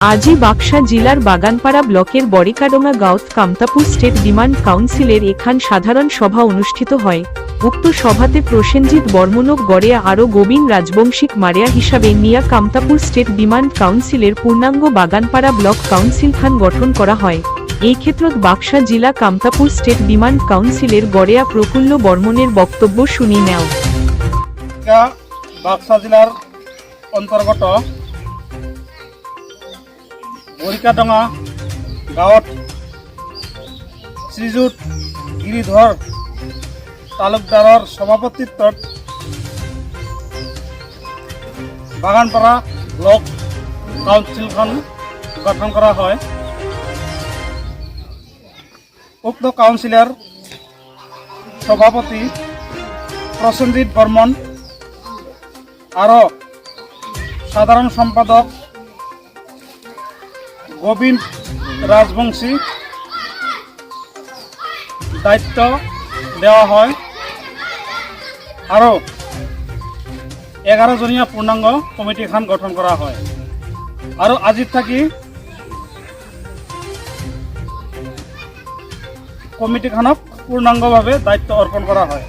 আজি বাক্সা জেলার বাগানপাড়া ব্লকের বড়িকাডোঙা গাঁওত কামতাপুর স্টেট ডিমান্ড কাউন্সিলের এখান সাধারণ সভা অনুষ্ঠিত হয়। উক্ত সভাতে প্রসেনজিৎ বর্মনক গড়েয়া আরও গোবিন রাজবংশিক মারিয়া হিসাবে নিয়া কামতাপুর স্টেট ডিমান্ড কাউন্সিলের পূর্ণাঙ্গ বাগানপাড়া ব্লক কাউন্সিল খান গঠন করা হয়। এই ক্ষেত্ৰত বাক্সা জেলা কামতাপুর স্টেট ডিমান্ড কাউন্সিলের গড়েয়া প্রফুল্ল বর্মনের বক্তব্য শুনি নেও। বাক্সা জেলার অন্তর্গত বৰিকাডঙা গাঁৱত শ্ৰীযুত গিৰিধৰ তালুকদাৰৰ সভাপতিত্বত বাগানপাৰা ব্লক কাউন্সিলখন গঠন কৰা হয়। উক্ত কাউন্সিলৰ সভাপতি প্রসেনজিৎ বর্মন আরও সাধারণ সম্পাদক গোবিন্দ রাজবংশী। দায়িত্ব দেওয়া হয়। আরও এগারো জনীয়া পূর্ণাঙ্গ কমিটি এখন গঠন করা হয়। আৰু আজি থাকি কমিটিখনক পূৰ্ণাংগভাৱে দায়িত্ব অৰ্পণ কৰা হয়।